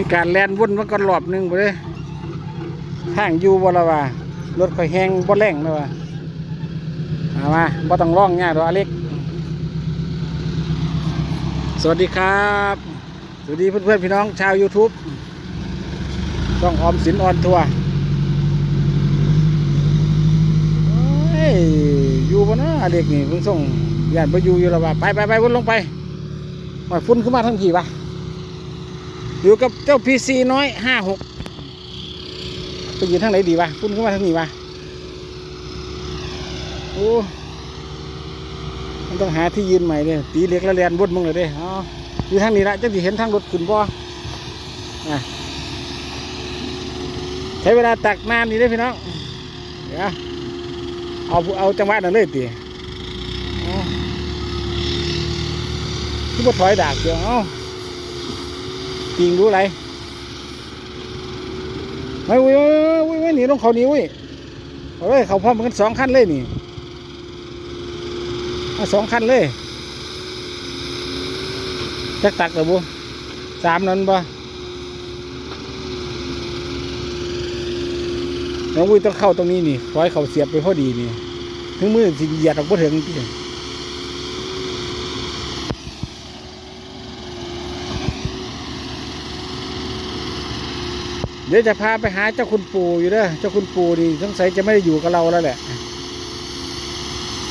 มีการแลนวุ่นมาก่อนรอบหนึงไปเลยทางอยู่บ่ละว่ารถค่อยแห้งบ่แรงเลยว่าเอามาบ่ต้องร้องยากดอกอเล็ก สวัสดีครับ สวัสดีเพื่อนๆพี่น้องชาว YouTube ต้องออมสินออนทัวร์อยู่บ่นะเล็กนี่เพิ่งส่งญาติบ่อยู่อยู่ล้วว่าไปไปไปวนลงไปหอยฟุ้นขึ้นมาทั้งทีวะ อยู่กับเจ้าพีซีน้อยห้าหกไปยืนทางไหนดีวะฟุ้นขึ้นมาทางนี้วะโอ้มันต้องหาที่ยืนใหม่เนี่ยตีเล็กแล้วแลนบดมึงเลยเด้อ๋ออยู่ทางนี้ละจังสิเห็นทางรถขึ้นบ่อะใช้เวลาตักนานนี่เด้พี่น้องเดี๋ยวเอาเอาจังหวะนั้นเลยตีที่บ่ถอยดากเดียวเอ้า ปิงรู้ไรไม่อุ้ยอุ้ยอุ้ยหนีลงเขาหนีอุ้ยเอาเลยเขาพร้อมกันสองคันเลยนี่สองคันเลยจักตักเลยบุสามนั่นบ่น้องวุ้ยต้องเข้าตรงนี้นี่ขอให้เขาเสียบไปพอดีนี่ถึงมือสิเหยียดออกบ่ถึงที่ เดี๋ยวจะพาไปหาเจ้าคุณปู่อยู่เด้อเจ้าคุณปู่นี่สงสัยจะไม่ได้อยู่กับเราแล้วแหละ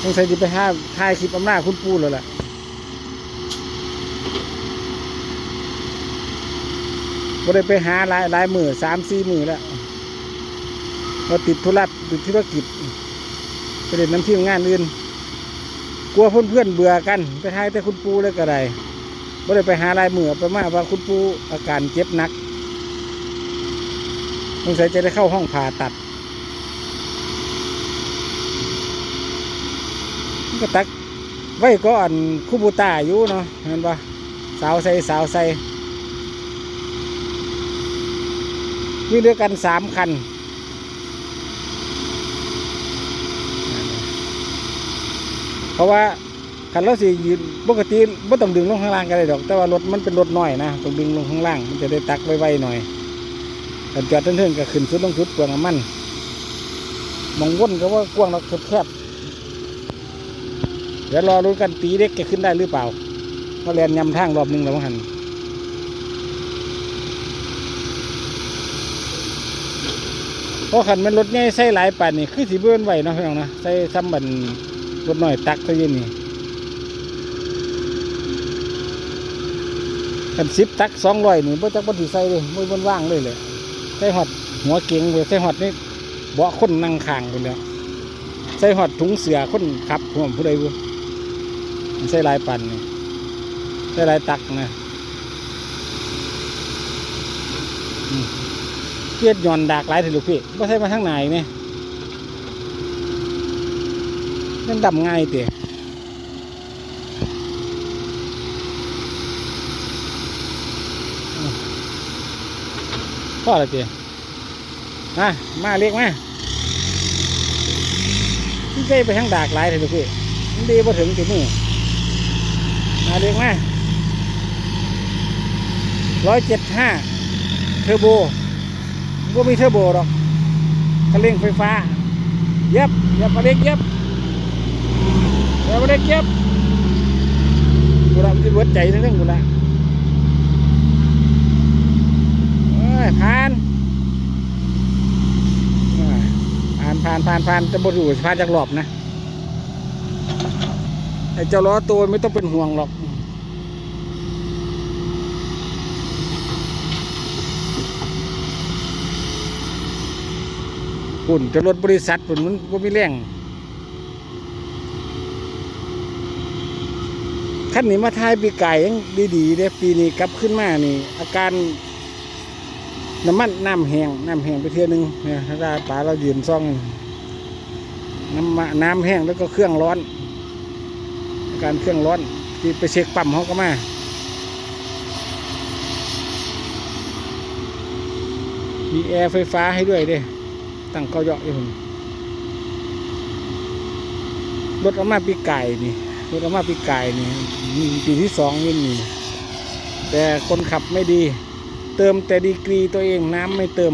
สงสัยจะไปหาถ่ายคลิปอำนาจคุณปูแล้วล่ะบ่ได้ไปหาหลายหลายมือสามสี่มือแล้วเราติดธุระติดธุรกิจไปเล่นน้ำที่งานอื่น กลัวเพื่อนเพื่อนเบื่อกัน ไปถ่ายแต่คุณปูเลยก็ได้บ่ได้ไปหาลายมือไปมาว่าคุณปูอาการเจ็บหนัก สงสัยจะได้เข้าห้องผ่าตัด ก็ตักไว้ก็อันคูบูตาอยู่เนาะเห็นปะสาวใส่สาวใส่มีด้วยกันสามคันเพราะว่าคันราสิยืนปกติไม่ต้องดึงลงข้างล่างก็ได้ดอก แต่ว่ารถมันเป็นรถน้อยนะต้องดึงลงข้างล่าง มันจะได้ตักไวๆหน่อย แต่จอดเทิงๆก็ขึ้นสุดลงสุดเปลืองน้ำมันมองวนก็ว่ากว้างเราแคบๆเดี๋ยวรอรู้กันตีเด็กจะขึ้นได้หรือเปล่าเขาเรียนยำทางรอบหนึงแล้วมั้งหันเพราะขันมันรถใหญ่ใส่หลายป่นนี่คือสีเบื้อนไหวเนาะพี่น้องนะใส่ซ้ำบันรถหน่อยตักเท่านี้นี่กันสิบตักสองร้อยนี่บ่อจักบ่ถือใส่เลยมือบนว่างเลยเลย ใส่หอดหัวเก่งเลยใส่หอดนี่เบาะคนนั่งข้างไปแล้วใส่หอดถุงเสือคนขับผมผู้ใดบุใส่ลายปั่นนี่ใส่ลายตักนะเกียดหย่อนดากหลายถึงลูกพี่ไม่ใช่มาทางไหนเนี่ยนั่นดำง่ายเต๋ พ่ออะไรเตะมามาเรียกมาที่ใกล้ไปทางดากหลายถึงลูกพี่มันดีพอถึงจุดนี้มาเรียกมาร้อยเจ็ดห้าเทอร์โบก็มีเทอร์โบหรอกกระเร่งไฟฟ้า เย็บเย็บมาเล็กเย็บเย็บมาเล็กเย็บกูรับที่เบิดใจทั้งนั้นกูละเอ้ย ผ่านผ่านผ่านผ่านผ่านจะบดอยู่ผ่านจากรอบนะไอ้เจ้าล้อตัวไม่ต้องเป็นห่วงหรอกปุ่นจะรถบริษัทปุ่นมันก็มีแรงขั้นนี้มาทายปีไก่ยังดีๆเด้ปีนี้กลับขึ้นมานี่ อาการ น้ำมันน้ำแห้งน้ำแห้งไปเทียนึงเนี่ยถ้าป่าเรายืนซ่อง น้ำมะน้ำแห้งแล้วก็เครื่องร้อน การเครื่องร้อนที่ไปเช็คปั๊มเขาก็มามีแอร์ไฟฟ้าให้ด้วยเด้ตั้งเกาเยาะอยู่ผมรถเอามาปีไก่นี่รถเอามาปีไก่นี่ปีที่สองนี่นี่แต่คนขับไม่ดี เติมแต่ดีกรีตัวเองน้ำไม่เติม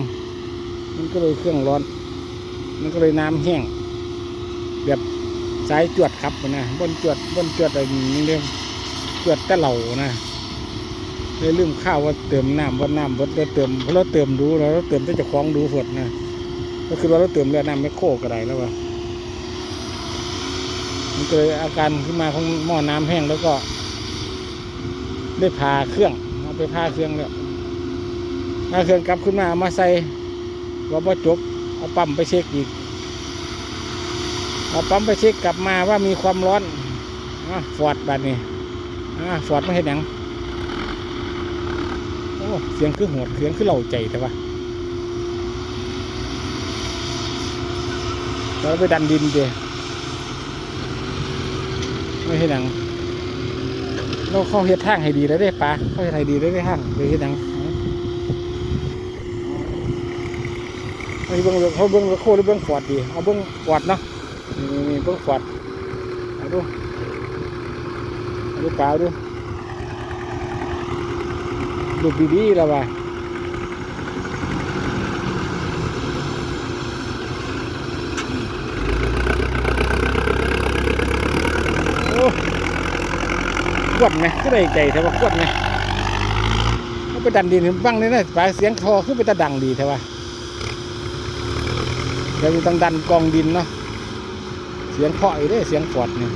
มันก็เลยเครื่องร้อน มันก็เลยน้ำแห้ง แบบสายจวดครับนะบนจวดบนจวดอะไรนี่เรียกจวดแต่เหล่านะเลยลืมข้าวว่าเติมน้ำว่าน้ำว่าเราเติมเพราะเราเติมดูเราเติมแต่เจะคล้องดูฝดนะก็คือว่าเราเติมเรือน้ำไม่โคกระไดแล้วว่ามันก็เลยอาการขึ้นมาของหม้อน้ำแห้งแล้วก็ ได้พาเครื่องเอาไปพาเครื่องแล้ว พาเครื่องกลับขึ้นมาเอามาใส่ว่าบ่จบเอาปั๊มไปเช็คอีกเอาปั๊มไปเช็คกลับมาว่ามีความร้อนอฟอร์ดบัดนี้อ่ฟอดไม่เห็นหยังโอ้เสียงคือโหดเสียงคือเหล่าใจแต่ว่าเราไปดันดินเดไม่เห็นหยังเราเข้าเฮ็ดทางให้ดีแล้วได้ปลาเข้าเฮ็ดให้ดีแล้วได้ทางไปเฮ็ดหยัง เอาเบิ้งเขาเบิ้งโคหรือเบิ้งฟอดดีเอาเบิ้งฟอดเนาะนี่เบิ้งฟอดเอาดูเอาดูปลาเอาดูดูดีๆแล้วว่าโอ้ขวดไหมก็ได้ใจแต่ว่าขวดไหมมันไปดันดินบ้างเลยนะปลายเสียงคอขึ้นไปตะดังดีแต่ว่า ดี๋ยวต้องดันกองดินเนาะเสียงเคาะอีกเด้เสียงฟอดเนี่ย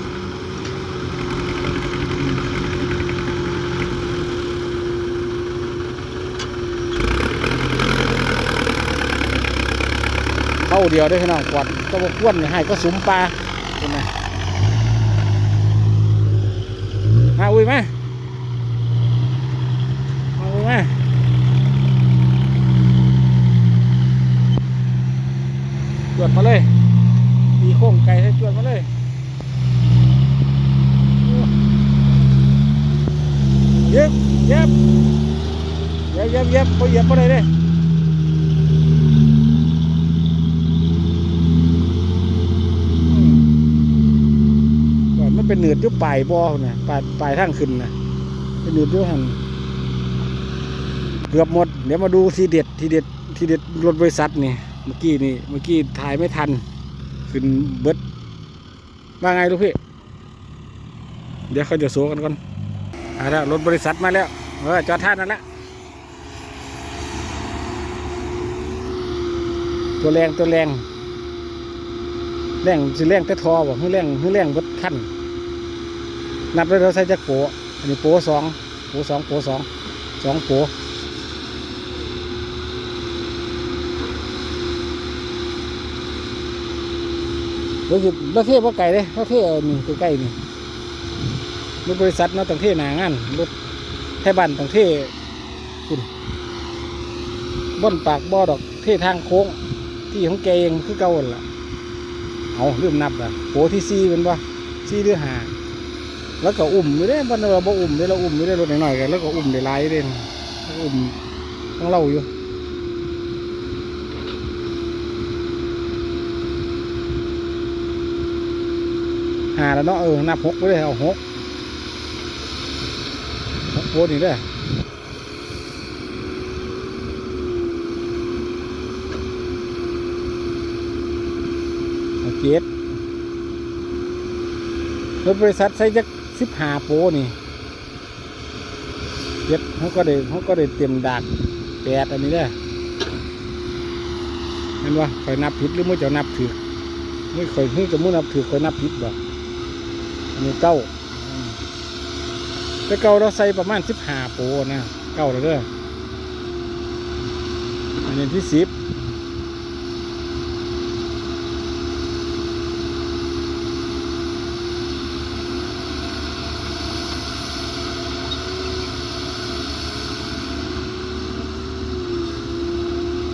เข้าเดียวได้อพี่น้องฟอดก็บกวนให้ก็สุมปลาเห็นไหมมาอุ้ยมามาอุ้ยมาจวด มาเลย มีโค้งไก่ให้จวดมาเลยเย็บเย็บเย็บเย็บเย็บไปเย็บมาเลยเด้มก่อนมันเป็นเนือดอยุบปลายบ่อนะปลายปลายทางขึ้นนะเป็นเนือดอยุหันเกือบหมด เดี๋ยวมาดูทีเด็ดทีเด็ดทีเด็ดรถบริษัทนี่ เมื่อกี้นี่เมื่อกี้ถ่ายไม่ทัน ขึ้นเบิดว่าไงลูกพี่ เดี๋ยวเขาจะโซกันก่อนเอาละรถบริษัทมาแล้วเออจอดท่านั่นละตัวแรงตัวแรงแรงสิแรงแต่ทอบ่คือแรงคือแรงเบดขั้นนับได้เราใส่จักโปอันนี้โปสองโปสองโปสองสองโป รู้สึกรถเท่พวกไก่เลยรถเท่นี่ใกล้ๆนี่รถบริษัทเนาะต้องเท่หนางานรถไทยบ้านต้องเท่คุณบ่อนปากบ่อดอกเท่ทางโค้ง ที่ของแกเองคือเก่าอันล่ะเอาเริ่มนับละโปที่สี่เป็นปะสี่หรือหาแล้วก็อุ่มไม่ได้บ้านเราบ่อุ่มได้เราอุ่มไม่ได้รถหน่อยๆกันแล้วก็อุ่มได้หลายเด่นอุ่มต้องเล่าอยู่ หาแล้วเนาะเออนับหกไปเลยเอาหกหกโพนี่ได้เอาเจ็ดรถบริษัทใช้จักสิบห้าโปนี่เจ็ดเขาก็ได้เขาก็ได้เตรียมดากแปดอันนี้ได้เห็นว่าคอยนับผิดหรือมื่อจะนับถือไม่คอยเพิ่งจะมุ่นับถือคอยนับผิดบ่ อันนี้เก้าแต่เก้าเราใส่ประมาณสิบห้าโปนะเก้าแล้วเด้ออันนี้ที่สิบ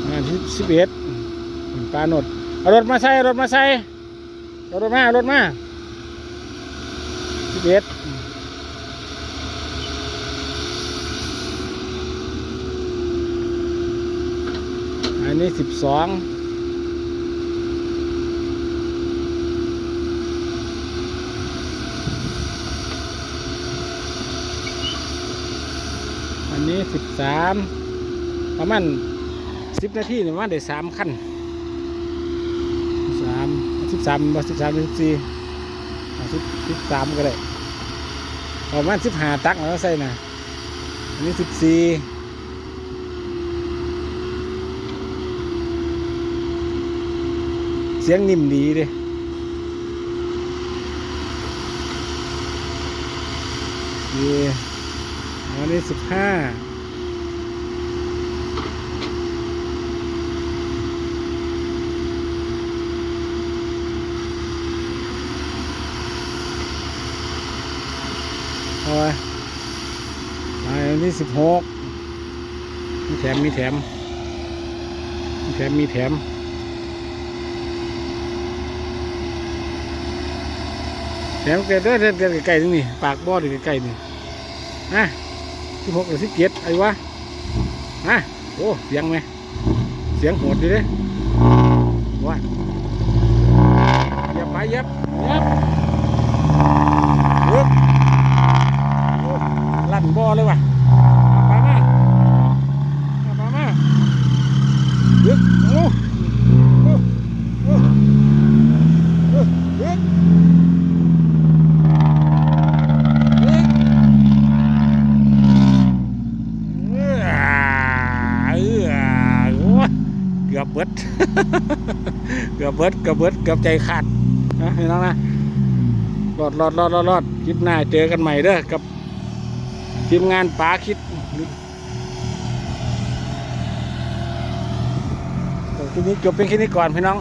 อันที่สิบเอ็ดปลาหนดเอารถมาใส่รถมาใส่เอารถมาเอารถมา สิบเอ็ดอันนี้สิบสองอันนี้สิบสามประมาณสิบนาทีเนี่ยประมาณได้สามขั้นสามสิบสามบ่สิบสามสิบสี่ สิบสิบสามก็ได้ประมาณสิบห้าตักแล้วใส่นะอันนี้สิบสี่เสียงนิ่มดีเด้ดีอันนี้สิบห้าไปอันนี้ สิบหกมีแถม มีแถม มีแถม มีแถม แถมเกิดเด้อเกิดไก่ตรงนี้ปากบ่อดีไก่นี่นะสิบหกหรือสิบเจ็ดไอ้วะนะโอ้เสียงไหม เสียงโหดดีเด้ว่าเยับไปเยับเยับยับลั่นบ่อเลยว่ะมาปลามามาปลามายึกโอ้โอ้โอ้โอ้ยึกยึกเอื้อเอื้อโอ้ยเกือบเบิด เกือบเบิดเกือบเบิดเกือบใจขาดนะพี่น้องนะรอดรอดรอดรอดรอดคลิปหน้าเจอกันใหม่เด้อกับทีมงานป๋าคิดคลิปนี้จบเป็นแค่นี้ก่อนพี่น้อง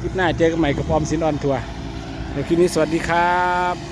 คลิปหน้าเจอกันใหม่กับออมสินออนทัวร์เดี๋ยวคลิปนี้สวัสดีครับ